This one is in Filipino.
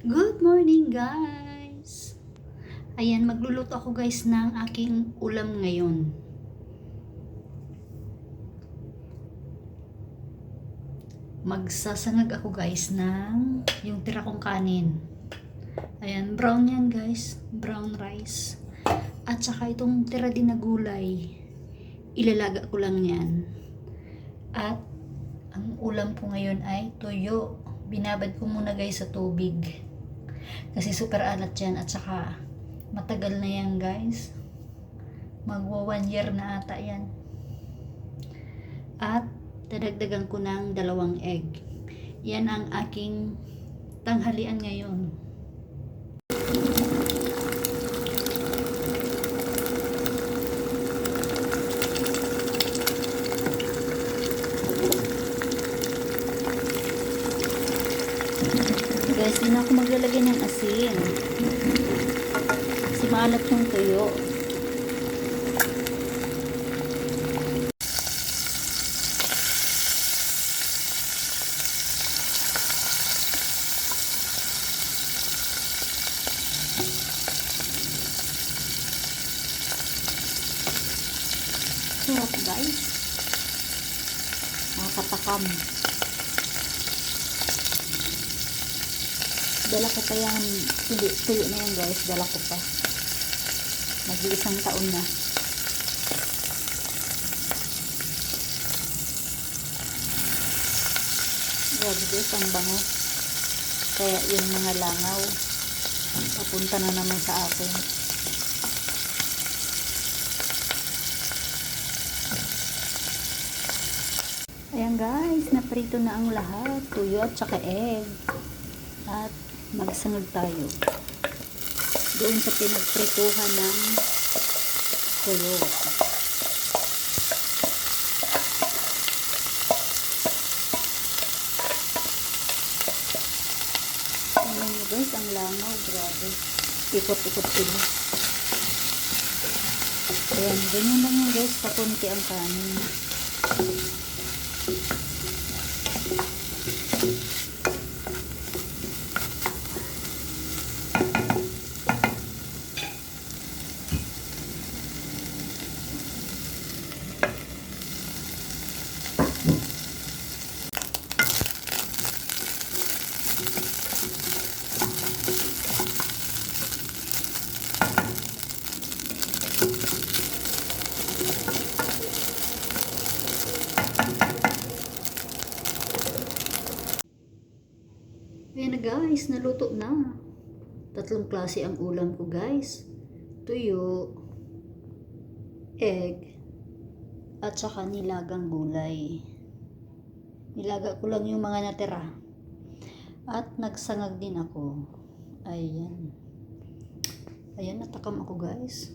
Good morning guys! Ayan, magluluto ako guys ng aking ulam ngayon. Magsasangag ako guys ng yung tira kong kanin. Ayan, brown yan guys. Brown rice. At saka itong tira din na gulay. Ilalaga ko lang yan. At ang ulam ko ngayon ay toyo. Binabad ko muna guys sa tubig. Kasi super alat yan at saka matagal na yan guys. Magwa one year na ata yan. At dadagdagan ko ng dalawang egg. Yan ang aking tanghalian ngayon. Guys, di na ako maglalagay ng asin. Kasi maalat yung tuyo. Sarap guys. Nakakatakam. Dala ko pa yan. Tuyo, tuyo na yan guys. Dala ko pa. Mag-iisang taon na. Grabe guys, ang bango. Kaya yung mga langaw, papunta na naman sa akin. Ayan guys, naprito na ang lahat. Tuyo at saka egg. At magsangag tayo. Doon sa pinagprituhan ng tuyo. Tingnan nyo guys, ang langaw. Grabe. Ikot-ikot sila. Ayan, ganyan lang yan guys. Pakunti ang kanin. Ayan na guys, naluto na. Tatlong klase ang ulam ko guys. Tuyo, egg, at saka nilagang gulay. Nilaga ko lang yung mga natira. At nagsangag din ako. Ayan. Ayan, natakam ako guys.